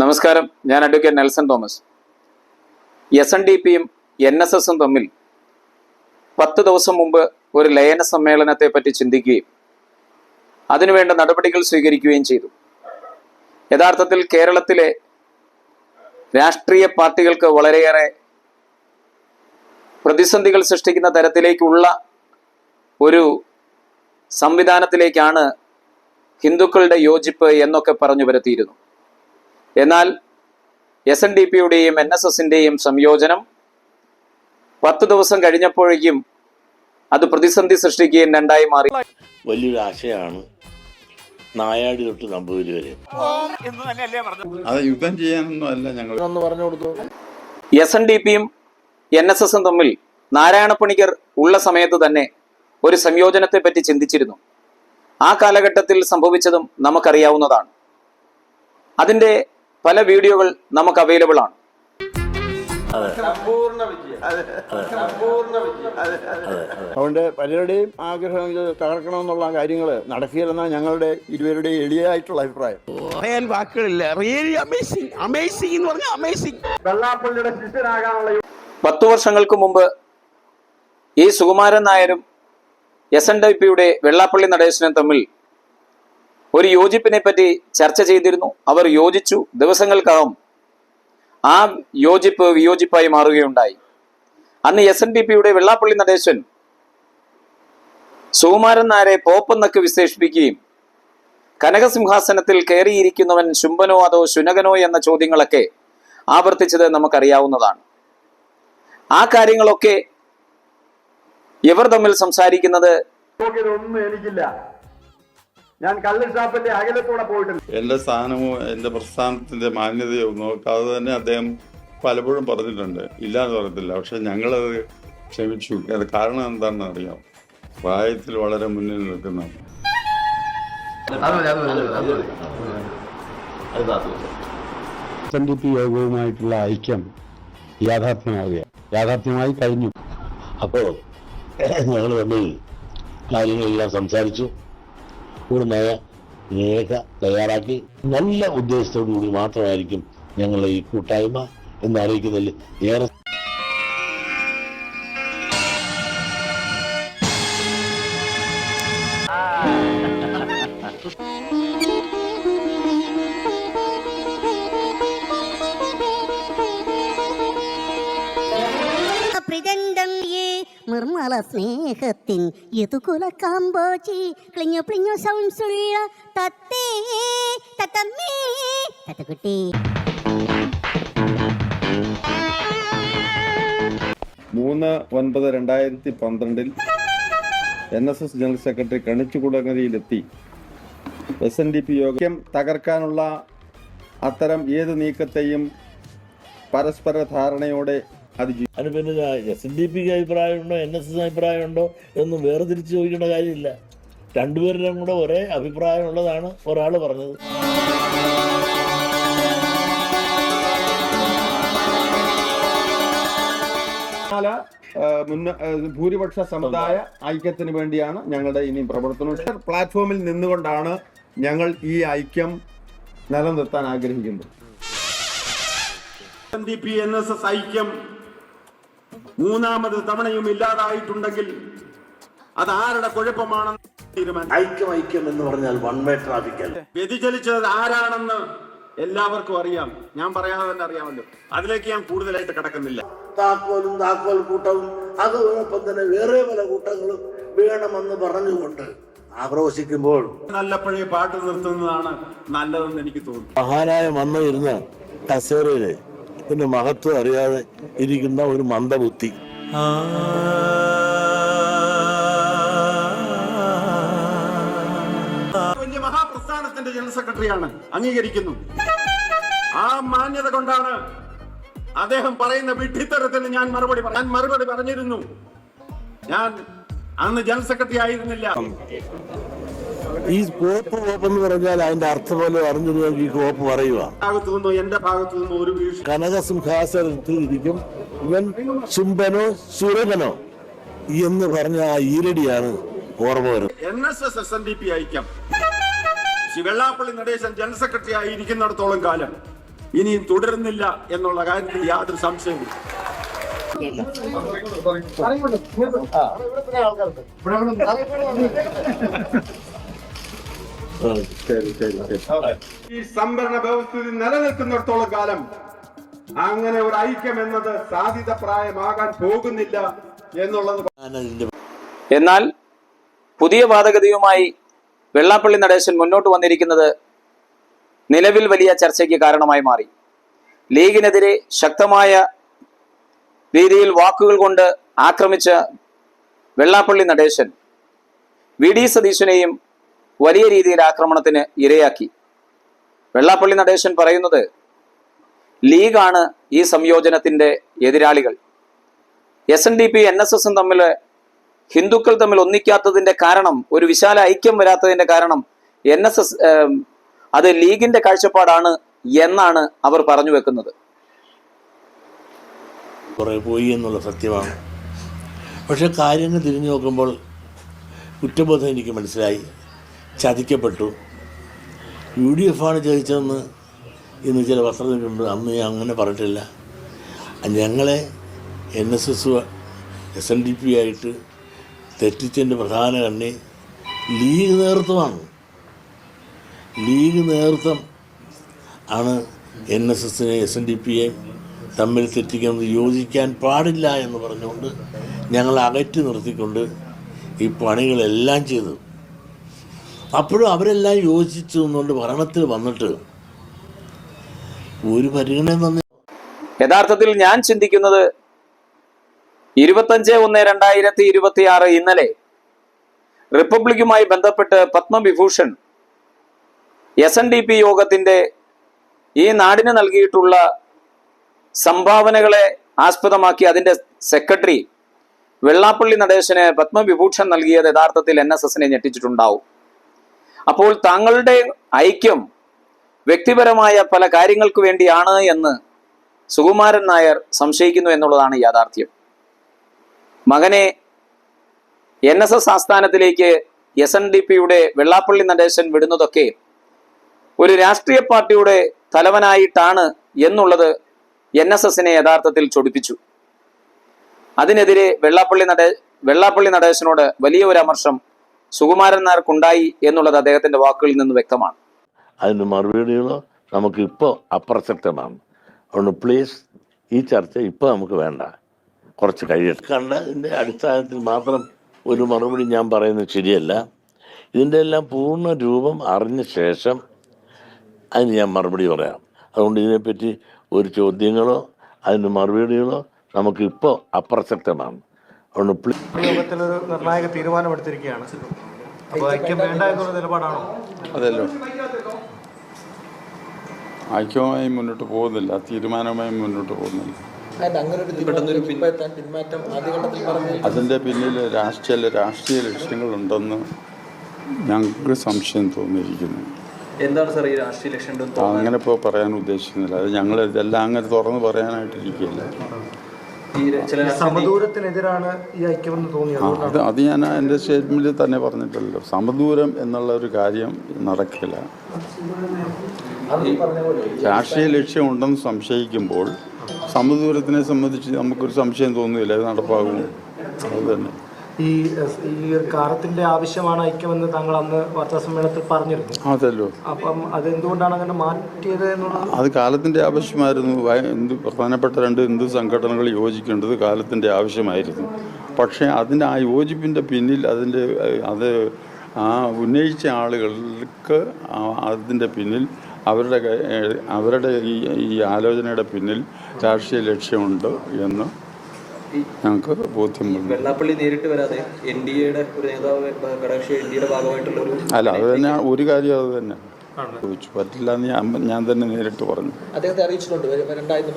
നമസ്കാരം. ഞാൻ advocate Nelson Thomas. S N D പിയും എൻ എസ് എസും തമ്മിൽ പത്ത് ദിവസം മുമ്പ് ഒരു ലയന സമ്മേളനത്തെ പറ്റി ചിന്തിക്കുകയും അതിനുവേണ്ട നടപടികൾ സ്വീകരിക്കുകയും ചെയ്തു. യഥാർത്ഥത്തിൽ കേരളത്തിലെ രാഷ്ട്രീയ പാർട്ടികൾക്ക് വളരെയേറെ പ്രതിസന്ധികൾ സൃഷ്ടിക്കുന്ന തരത്തിലേക്കുള്ള ഒരു സംവിധാനത്തിലേക്കാണ് ഹിന്ദുക്കളുടെ യോജിപ്പ് എന്നൊക്കെ പറഞ്ഞു വരുത്തിയിരുന്നു എന്നാൽ എസ് എൻ ഡി പിയുടെയും എൻ എസ് എസിന്റെയും സംയോജനം പത്ത് ദിവസം കഴിഞ്ഞപ്പോഴേക്കും അത് പ്രതിസന്ധി സൃഷ്ടിക്കുകയും രണ്ടായി മാറി. വലിയൊരു ആശയമാണ് നായാടി തൊട്ട് നമ്പൂതിരി വരെ. അത് യുദ്ധം ചെയ്യാനൊന്നും അല്ല ഞങ്ങൾ എസ് എൻ ഡി പിയും എൻ എസ് എസും തമ്മിൽ നാരായണ പണിക്കർ ഉള്ള സമയത്ത് തന്നെ ഒരു സംയോജനത്തെ പറ്റി ചിന്തിച്ചിരുന്നു. ആ കാലഘട്ടത്തിൽ സംഭവിച്ചതും നമുക്കറിയാവുന്നതാണ്. അതിന്റെ പല വീഡിയോകൾ നമുക്ക് അവൈലബിൾ ആണ്. അതുകൊണ്ട് പലരുടെയും ആഗ്രഹം ഇത് തകർക്കണമെന്നുള്ള കാര്യങ്ങൾ നടക്കില്ലെന്നാണ് ഞങ്ങളുടെ ഇരുവരുടെയും എളിയായിട്ടുള്ള അഭിപ്രായം. പറയാൻ വാക്കുകളില്ല. റിയലി അമേസിംഗ് അമേസിംഗ് എന്ന് പറഞ്ഞാൽ അമേസിംഗ് പത്തു വർഷങ്ങൾക്ക് മുമ്പ് ഈ സുകുമാരൻ നായരും എസ് എൻ ഡി പിയുടെ വെള്ളാപ്പള്ളി നടേശനും തമ്മിൽ ഒരു യോജിപ്പിനെ പറ്റി ചർച്ച ചെയ്തിരുന്നു. അവർ യോജിച്ചു. ദിവസങ്ങൾക്കകം ആ യോജിപ്പ് വിയോജിപ്പായി മാറുകയുണ്ടായി. അന്ന് എസ് എൻ ഡി പിയുടെ വെള്ളാപ്പള്ളി നടേശൻ സുകുമാരൻ നായരെ പോപ്പെന്നൊക്കെ വിശേഷിപ്പിക്കുകയും കനകസിംഹാസനത്തിൽ കയറിയിരിക്കുന്നവൻ ശുംഭനോ അതോ ശുനകനോ എന്ന ചോദ്യങ്ങളൊക്കെ ആവർത്തിച്ചത് നമുക്കറിയാവുന്നതാണ്. ആ കാര്യങ്ങളൊക്കെ ഇവർ തമ്മിൽ സംസാരിക്കുന്നത് എനിക്കില്ല. ഞാൻ കള്ള് ഷാപ്പിന്റെ അകലത്തോടെ പോയിട്ടുണ്ട്. എന്റെ സ്ഥാനമോ എന്റെ പ്രസ്ഥാനത്തിന്റെ മാന്യതയോ നോക്കാതെ തന്നെ അദ്ദേഹം പലപ്പോഴും പറഞ്ഞിട്ടുണ്ട്. ഇല്ലാന്ന് പറയത്തില്ല പക്ഷെ ഞങ്ങളത് ക്ഷമിച്ചു. അത് കാരണം എന്താണെന്ന് അറിയാം. പ്രായത്തിൽ വളരെ മുന്നിൽ നിൽക്കുന്ന. എസ് എൻ ഡി പി യോഗവുമായിട്ടുള്ള ഐക്യം യാഥാർത്ഥ്യമാവുക യാഥാർത്ഥ്യമായി കഴിഞ്ഞു. അപ്പോൾ ഞങ്ങൾ തമ്മിൽ കാര്യങ്ങളെല്ലാം സംസാരിച്ചു. നയ രേഖ തയ്യാറാക്കി നല്ല ഉദ്ദേശത്തോടു കൂടി മാത്രമായിരിക്കും ഞങ്ങൾ ഈ കൂട്ടായ്മ എന്ന് അറിയിക്കുന്നതിൽ ഏറെ നിർമ്മല സ്നേഹത്തിൻ യതുകുല കാമ്പോജി ക്ലിഞ്ഞു പ്ലിഞ്ഞു സൗംസുള്ള തത്തേ തത്തമ്മേ തത്തക്കുട്ടി. മൂന്ന് ഒൻപത് രണ്ടായിരത്തി പന്ത്രണ്ടിൽ N S S general secretary കണിച്ചുകുളങ്ങരയിലെത്തി S N D P യോഗം തകർക്കാനുള്ള അത്തരം ഏത് നീക്കത്തെയും പരസ്പര ധാരണയോടെ അതിജീവിക്കും അതിന് പിന്നെ എസ് എൻ ഡി പിക്ക് അഭിപ്രായമുണ്ടോ? എൻ എസ് എസ് അഭിപ്രായമുണ്ടോ? എന്ന് വേർതിരിച്ച് ചോദിക്കേണ്ട കാര്യമില്ല. രണ്ടുപേരുടെയും കൂടെ ഒരേ അഭിപ്രായമുള്ളതാണ് ഒരാൾ പറഞ്ഞത്. മുന്ന ഭൂരിപക്ഷ സമുദായ ഐക്യത്തിന് വേണ്ടിയാണ് ഞങ്ങളുടെ ഇനി പ്രവർത്തനം. പ്ലാറ്റ്ഫോമിൽ നിന്നുകൊണ്ടാണ് ഞങ്ങൾ ഈ ഐക്യം നിലനിർത്താൻ ആഗ്രഹിക്കുന്നത്. ഐക്യം മൂന്നാമത് തവണയും ഇല്ലാതായിട്ടുണ്ടെങ്കിൽ അത് ആരുടെ കുഴപ്പമാണെന്ന് തീരുമാനം ഐക്യം ഐക്യം എന്ന് പറഞ്ഞാൽ വൺ വേ ട്രാഫിക് അല്ല? വ്യതിചലിച്ചത് ആരാണെന്ന് എല്ലാവർക്കും അറിയാം. ഞാൻ പറയാതെ തന്നെ അറിയാമല്ലോ. അതിലേക്ക് ഞാൻ കൂടുതലായിട്ട് കിടക്കുന്നില്ല. താക്കോലും താക്കോൽ കൂട്ടവും അതോടൊപ്പം തന്നെ വേറെ പല കൂട്ടങ്ങളും വേണമെന്ന് പറഞ്ഞുകൊണ്ട് ആക്രോശിക്കുമ്പോൾ നല്ലപ്പോഴേ പാട്ട് നിർത്തുന്നതാണ് നല്ലതെന്ന് എനിക്ക് തോന്നുന്നു. മഹാനായ വന്നു ഇരുന്ന് കസേരയിൽ പിന്നെ മഹത്വം അറിയാതെ ഇരിക്കുന്ന ഒരു മന്ദബുദ്ധി. വലിയ മഹാപ്രസ്ഥാനത്തിന്റെ ജനറൽ സെക്രട്ടറിയാണ് അംഗീകരിക്കുന്നു. ആ മാന്യത കൊണ്ടാണ് അദ്ദേഹം പറയുന്ന വിഡ്ഢിത്തരത്തിന് ഞാൻ മറുപടി ഞാൻ മറുപടി പറഞ്ഞിരുന്നു. ഞാൻ അന്ന് ജനറൽ സെക്രട്ടറി ആയിരുന്നില്ല. ഈ കോപ്പ് കോപ്പ് എന്ന് പറഞ്ഞാൽ അതിന്റെ അർത്ഥം പോലെ അറിഞ്ഞു ഈ കോപ്പ് പറയുക ഭാഗത്തു നിന്നോ എന്റെ ഭാഗത്തു നിന്നോ ഒരു വീഴ്ച കനകസിംഹാസനത്തിൽ ഇരിക്കും ഇവൻ ശുംഭനോ സുരകനോ എന്ന് പറഞ്ഞ ആ ഈരടിയാണ് ഓർമ്മ വരുന്നത്. N S S S N D P ഐക്യം. ശ്രീ വെള്ളാപ്പള്ളി നടേശൻ ജനറൽ സെക്രട്ടറി ആയിരിക്കുന്നിടത്തോളം കാലം ഇനിയും തുടരുന്നില്ല എന്നുള്ള കാര്യത്തിൽ യാതൊരു സംശയമില്ല ഈ സംഭരണ വ്യവസ്ഥിതി നിലനിൽക്കുന്നിടത്തോളം കാലം അങ്ങനെ ഒരു ഐക്യം എന്നത് സാധ്യത പ്രായമാകാൻ പോകുന്നില്ല എന്നുള്ളത് എന്നാൽ പുതിയ വാദഗതിയുമായി വെള്ളാപ്പള്ളി നടേശൻ മുന്നോട്ട് വന്നിരിക്കുന്നത് നിലവിൽ വലിയ ചർച്ചയ്ക്ക് കാരണമായി മാറി. ലീഗിനെതിരെ ശക്തമായ രീതിയിൽ വാക്കുകൾ കൊണ്ട് ആക്രമിച്ച വെള്ളാപ്പള്ളി നടേശൻ വി ഡി സതീശനെയും വലിയ രീതിയിൽ ആക്രമണത്തിന് ഇരയാക്കി. വെള്ളാപ്പള്ളി നടേശൻ പറയുന്നത് ലീഗാണ് ഈ സംയോജനത്തിന്റെ എതിരാളികൾ. S N D P N S എസും തമ്മിൽ ഹിന്ദുക്കൾ തമ്മിൽ ഒന്നിക്കാത്തതിന്റെ കാരണം ഒരു വിശാല ഐക്യം വരാത്തതിന്റെ കാരണം എൻ എസ് എസ് അത് ലീഗിന്റെ കാഴ്ചപ്പാടാണ് എന്നാണ് അവർ പറഞ്ഞു വെക്കുന്നത്. പോയി എന്നുള്ള സത്യമാണ്. പക്ഷെ കാര്യങ്ങൾ തിരിഞ്ഞു നോക്കുമ്പോൾ കുറ്റബോധം എനിക്ക് മനസ്സിലായി. ചതിക്കപ്പെട്ടു. യു ഡി എഫാണ് ചതിച്ചതെന്ന് ഇന്ന് ചില പത്രത്തിലുണ്ട് അന്ന് ഞാൻ അങ്ങനെ പറഞ്ഞിട്ടില്ല. ഞങ്ങളെ N S S S N D P ആയിട്ട് തെറ്റിച്ചതിന്റെ പ്രധാന കണ്ണി ലീഗ് നേതൃത്വമാണ്. ലീഗ് നേതൃത്വം ആണ് എൻ എസ് എസിനെ എസ് എൻ ഡി പിയെ തമ്മിൽ തെറ്റിക്കുന്നത് യോജിക്കാൻ പാടില്ല എന്ന് പറഞ്ഞുകൊണ്ട് ഞങ്ങൾ അകറ്റി നിർത്തിക്കൊണ്ട് ഈ പണികളെല്ലാം ചെയ്തു. അപ്പോഴും അവരെല്ലാം യോജിച്ചു എന്നുകൊണ്ട് ഭരണത്തിൽ വന്നിട്ട് ഒരു പരിഗണന തന്നെ യഥാർത്ഥത്തിൽ ഞാൻ ചിന്തിക്കുന്നത് ഇരുപത്തഞ്ച് ഒന്ന് രണ്ടായിരത്തി ഇരുപത്തി ആറ് ഇന്നലെ റിപ്പബ്ലിക്കുമായി ബന്ധപ്പെട്ട് Padma Vibhushan S N D P യോഗത്തിന്റെ ഈ നാടിന് നൽകിയിട്ടുള്ള സംഭാവനകളെ ആസ്പദമാക്കി അതിന്റെ സെക്രട്ടറി വെള്ളാപ്പള്ളി നടേശന് പത്മവിഭൂഷൺ നൽകിയത് യഥാർത്ഥത്തിൽ എൻ എസ് എസിനെ ഞെട്ടിച്ചിട്ടുണ്ടാവും. അപ്പോൾ താങ്കളുടെ ഐക്യം വ്യക്തിപരമായ പല കാര്യങ്ങൾക്ക് വേണ്ടിയാണ് എന്ന് സുകുമാരൻ നായർ സംശയിക്കുന്നു എന്നുള്ളതാണ് യാഥാർത്ഥ്യം. മകനെ എൻ എസ് എസ് ആസ്ഥാനത്തിലേക്ക് എസ് എൻ ഡി പിയുടെ വെള്ളാപ്പള്ളി നടേശൻ വിടുന്നതൊക്കെ ഒരു രാഷ്ട്രീയ പാർട്ടിയുടെ തലവനായിട്ടാണ് എന്നുള്ളത് എൻ എസ് എസിനെ യഥാർത്ഥത്തിൽ ചൊടിപ്പിച്ചു. അതിനെതിരെ വെള്ളാപ്പള്ളി നടേ വെള്ളാപ്പള്ളി നടേശനോട് വലിയ ഒരു അമർഷം സുകുമാരൻ നായർക്കുണ്ടായി എന്നുള്ളത് അദ്ദേഹത്തിന്റെ വാക്കുകളിൽ നിന്ന് വ്യക്തമാണ്. അതിന് നമുക്ക് ഇപ്പോൾ അപ്രസക്തമാണ്. അതുകൊണ്ട് പ്ലീസ് ഈ ചർച്ച ഇപ്പോൾ നമുക്ക് വേണ്ട. കുറച്ച് കഴിയട്ടെ. കണ്ടതിന്റെ അടിസ്ഥാനത്തിൽ മാത്രം ഒരു മറുപടി ഞാൻ പറയുന്നത് ശരിയല്ല. ഇതിന്റെ എല്ലാം പൂർണ രൂപം അറിഞ്ഞ ശേഷം അതിന് ഞാൻ മറുപടി പറയാം. അതുകൊണ്ട് ഇതിനെപ്പറ്റി ഒരു ചോദ്യങ്ങളോ അതിന് മറുപടികളോ നമുക്ക് ഇപ്പോൾ അപ്രസക്തമാണ്. അതുകൊണ്ട് യോഗത്തിലൊരു നിർണായക തീരുമാനമെടുത്തിരിക്കുകയാണ്. അപ്പോൾ ഐക്യം വേണ്ട എന്നുള്ള നിലപാടാണോ? അതല്ലോ. ഐക്യമായി മുന്നോട്ട് പോകുന്നില്ല. തീരുമാനമായി മുന്നോട്ട് പോകുന്നില്ല. അതിന്റെ പിന്നിൽ രാഷ്ട്രീയ രാഷ്ട്രീയ ലക്ഷ്യങ്ങളുണ്ടെന്ന് ഞങ്ങൾക്ക് സംശയം തോന്നിയിരിക്കുന്നു. എന്താണ് സാർ ഈ രാഷ്ട്രീയ ലക്ഷ്യം അങ്ങനെ ഇപ്പോൾ പറയാൻ ഉദ്ദേശിക്കുന്നില്ല. അത് ഞങ്ങൾ ഇതെല്ലാം അങ്ങനെ തുറന്ന് പറയാനായിട്ടിരിക്കുകയല്ല? സമദൂരത്തിനെതിരാണ് ഈ ഐക്യമെന്ന് തോന്നിയത്. അത് അത് ഞാൻ എന്റെ സ്റ്റേറ്റ്മെന്റിൽ തന്നെ പറഞ്ഞിട്ടല്ലോ സമദൂരം എന്നുള്ള ഒരു കാര്യം നടക്കില്ല. രാഷ്ട്രീയ ലക്ഷ്യം ഉണ്ടെന്ന് സംശയിക്കുമ്പോൾ സമദൂരത്തിനെ സംബന്ധിച്ച് നമുക്കൊരു സംശയം തോന്നുന്നില്ല അത് നടപ്പാകുമോ? അത് തന്നെ. ഈ ഈ ഒരു കാലത്തിന്റെ ആവശ്യമാണ് ഐക്യമെന്ന് താങ്കൾ അന്ന് വാർത്താ സമ്മേളനത്തിൽ പറഞ്ഞിരുന്നു. അതല്ലോ. അപ്പം അതെന്തുകൊണ്ടാണ് അങ്ങനെ മാറ്റിയത് എന്നുള്ളത്? അത് കാലത്തിന്റെ ആവശ്യമായിരുന്നു. പ്രധാനപ്പെട്ട രണ്ട് ഹിന്ദു സംഘടനകൾ യോജിക്കേണ്ടത് കാലത്തിന്റെ ആവശ്യമായിരുന്നു. പക്ഷേ അതിന്റെ ആ യോജിപ്പിന്റെ പിന്നിൽ അതിന്റെ അത് ആ ഉന്നയിച്ച ആളുകൾക്ക് അതിന്റെ അതിന്റെ പിന്നിൽ അവരുടെ അവരുടെ ഈ ഈ ആലോചനയുടെ പിന്നിൽ രാഷ്ട്രീയ ലക്ഷ്യമുണ്ട് എന്ന് ഞങ്ങൾക്ക് ബോധ്യം വെള്ളാപ്പള്ളി നേരിട്ട് വരാതെ എൻ ഡി എയുടെ ഒരു നേതാവ് എൻ ഭാഗമായിട്ടുള്ള ഒരു അല്ല അത് തന്നെ ഒരു കാര്യം അത് തന്നെ. ചോദിച്ചു. പറ്റില്ല എന്ന് ഞാൻ ഞാൻ തന്നെ നേരിട്ട് പറഞ്ഞു. അദ്ദേഹത്തെ അറിയിച്ചിട്ടുണ്ട്.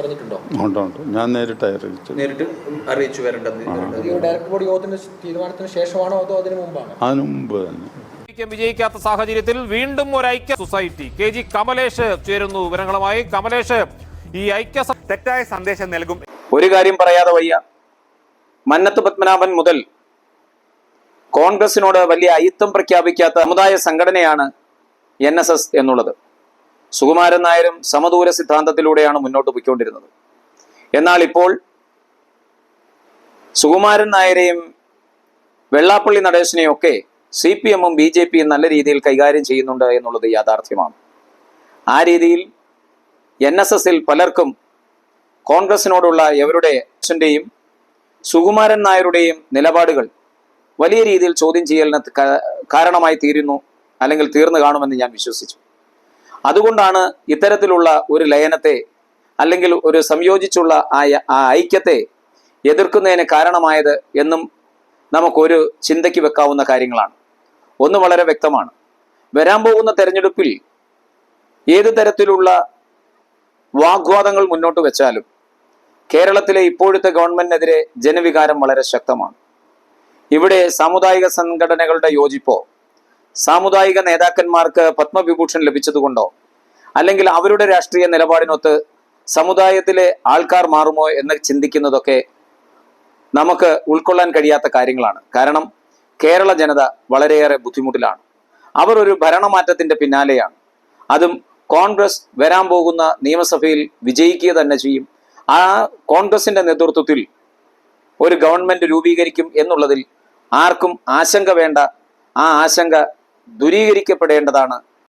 പറഞ്ഞിട്ടുണ്ടോ? ഉണ്ട് ഉണ്ട്. ഞാൻ നേരിട്ടായി അറിയിച്ചു. നേരിട്ട് അറിയിച്ചു ഡയറക്ടർ ബോർഡ് തീരുമാനത്തിന് ശേഷമാണോ അതോ അതിനു മുമ്പാണോ? അതിനു മുമ്പ് തന്നെ. വിജയിക്കാത്ത സാഹചര്യത്തിൽ വീണ്ടും ഒരു ഐക്യ സൊസൈറ്റി. കെ ജി കമലേഷ് ചേരുന്നു വിവരങ്ങളുമായി. കമലേഷ് ഈ ഐക്യ തെറ്റായ സന്ദേശം നൽകും. ഒരു കാര്യം പറയാതെ വയ്യ. മന്നത്ത് പത്മനാഭൻ മുതൽ കോൺഗ്രസിനോട് വലിയ അയിത്തം പ്രഖ്യാപിക്കാത്ത സമുദായ സംഘടനയാണ് എൻ എസ് എസ് എന്നുള്ളത്. സുകുമാരൻ നായരും സമദൂര സിദ്ധാന്തത്തിലൂടെയാണ് മുന്നോട്ട് പോയിക്കൊണ്ടിരുന്നത്. എന്നാൽ ഇപ്പോൾ സുകുമാരൻ നായരെയും വെള്ളാപ്പള്ളി നടേശനെയും ഒക്കെ സി പി എമ്മും ബി ജെ പിയും നല്ല രീതിയിൽ കൈകാര്യം ചെയ്യുന്നുണ്ട് എന്നുള്ളത് യാഥാർത്ഥ്യമാണ്. ആ രീതിയിൽ എൻ എസ് എസിൽ പലർക്കും കോൺഗ്രസിനോടുള്ള എവരുടെ ന്റെയും സുകുമാരൻ നായരുടെയും നിലപാടുകൾ വലിയ രീതിയിൽ ചോദ്യം ചെയ്യലിന് കാരണമായി തീരുന്നു അല്ലെങ്കിൽ തീർന്നു കാണുമെന്ന് ഞാൻ വിശ്വസിച്ചു. അതുകൊണ്ടാണ് ഇത്തരത്തിലുള്ള ഒരു ലയനത്തെ അല്ലെങ്കിൽ ഒരു സംയോജിച്ചുള്ള ആ ഐക്യത്തെ എതിർക്കുന്നതിന് കാരണമായത് എന്നും നമുക്കൊരു ചിന്തയ്ക്ക് വെക്കാവുന്ന കാര്യങ്ങളാണ്. ഒന്ന് വളരെ വ്യക്തമാണ്. വരാൻ പോകുന്ന തെരഞ്ഞെടുപ്പിൽ ഏത് തരത്തിലുള്ള വാഗ്വാദങ്ങൾ മുന്നോട്ട് വെച്ചാലും കേരളത്തിലെ ഇപ്പോഴത്തെ ഗവൺമെന്റിനെതിരെ ജനവികാരം വളരെ ശക്തമാണ്. ഇവിടെ സാമുദായിക സംഘടനകളുടെ യോജിപ്പോ സാമുദായിക നേതാക്കന്മാർക്ക് പത്മവിഭൂഷൺ ലഭിച്ചതുകൊണ്ടോ അല്ലെങ്കിൽ അവരുടെ രാഷ്ട്രീയ നിലപാടിനൊത്ത് സമുദായത്തിലെ ആൾക്കാർ മാറുമോ എന്ന് ചിന്തിക്കുന്നതൊക്കെ നമുക്ക് ഉൾക്കൊള്ളാൻ കഴിയാത്ത കാര്യങ്ങളാണ്. കാരണം കേരള ജനത വളരെയേറെ ബുദ്ധിമുട്ടിലാണ്. അവർ ഒരു ഭരണമാറ്റത്തിന്റെ പിന്നാലെയാണ്. അതും കോൺഗ്രസ് വരാൻ പോകുന്ന നിയമസഭയിൽ വിജയിക്കുക തന്നെ ചെയ്യും. ആ കോൺഗ്രസിന്റെ നേതൃത്വത്തിൽ ഒരു ഗവൺമെന്റ് രൂപീകരിക്കും എന്നുള്ളതിൽ ആർക്കും ആശങ്ക വേണ്ട. ആ ആശങ്ക ദൂരീകരിക്കപ്പെടേണ്ടതാണ്.